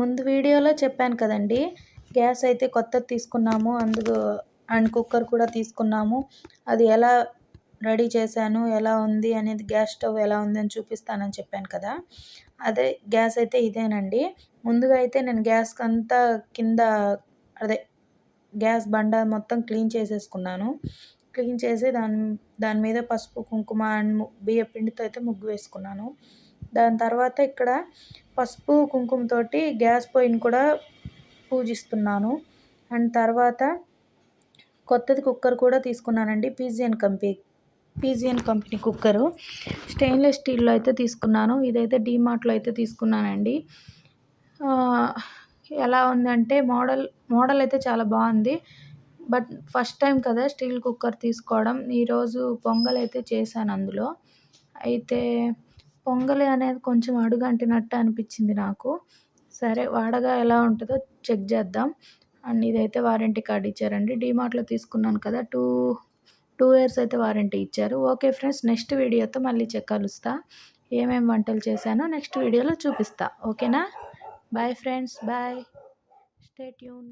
ముందు వీడియోలో చెప్పాను కదండి. గ్యాస్ అయితే కొత్తది తీసుకున్నాము. అందుకు అండ్ కుక్కర్ కూడా తీసుకున్నాము. అది ఎలా రెడీ చేశాను ఎలా ఉంది అనేది గ్యాస్ స్టవ్ ఎలా ఉంది అని చూపిస్తానని చెప్పాను కదా. అదే గ్యాస్ అయితే ఇదేనండి. ముందుగా అయితే నేను గ్యాస్కి అంతా కింద అదే గ్యాస్ బండ మొత్తం క్లీన్ చేసేసుకున్నాను. క్లీన్ చేసి దాని దాని మీద పసుపు కుంకుమ అండ్ బియ్య పిండితో అయితే ముగ్గు వేసుకున్నాను. దాని తర్వాత ఇక్కడ పసుపు కుంకుమతోటి గ్యాస్ పొయ్యిని కూడా పూజిస్తున్నాను. అండ్ తర్వాత కొత్తది కుక్కర్ కూడా తీసుకున్నానండి pigeon company pigeon company cooker. Stainless స్టీల్లో అయితే తీసుకున్నాను ఇదైతే డీమార్ట్లో అయితే తీసుకున్నానండి. ఎలా ఉందంటే మోడల్ మోడల్ అయితే చాలా బాగుంది. బట్ ఫస్ట్ టైం కదా స్టీల్ కుక్కర్ తీసుకోవడం ఈరోజు పొంగల్ అయితే చేశాను అందులో. అయితే పొంగలి అనేది కొంచెం అడుగంటినట్టు అనిపించింది నాకు. సరే వాడగా ఎలా ఉంటుందో చెక్ చేద్దాం. అండ్ ఇదైతే వారంటీ కార్డ్ ఇచ్చారండి. డీమార్ట్లో తీసుకున్నాను కదా టూ టూ ఇయర్స్ అయితే వారంటీ ఇచ్చారు. ఓకే ఫ్రెండ్స్ నెక్స్ట్ వీడియోతో మళ్ళీ చెక్ కలుస్తా. ఏమేమి వంటలు చేశానో నెక్స్ట్ వీడియోలో చూపిస్తా. ఓకేనా? Bye friends bye. Stay tune.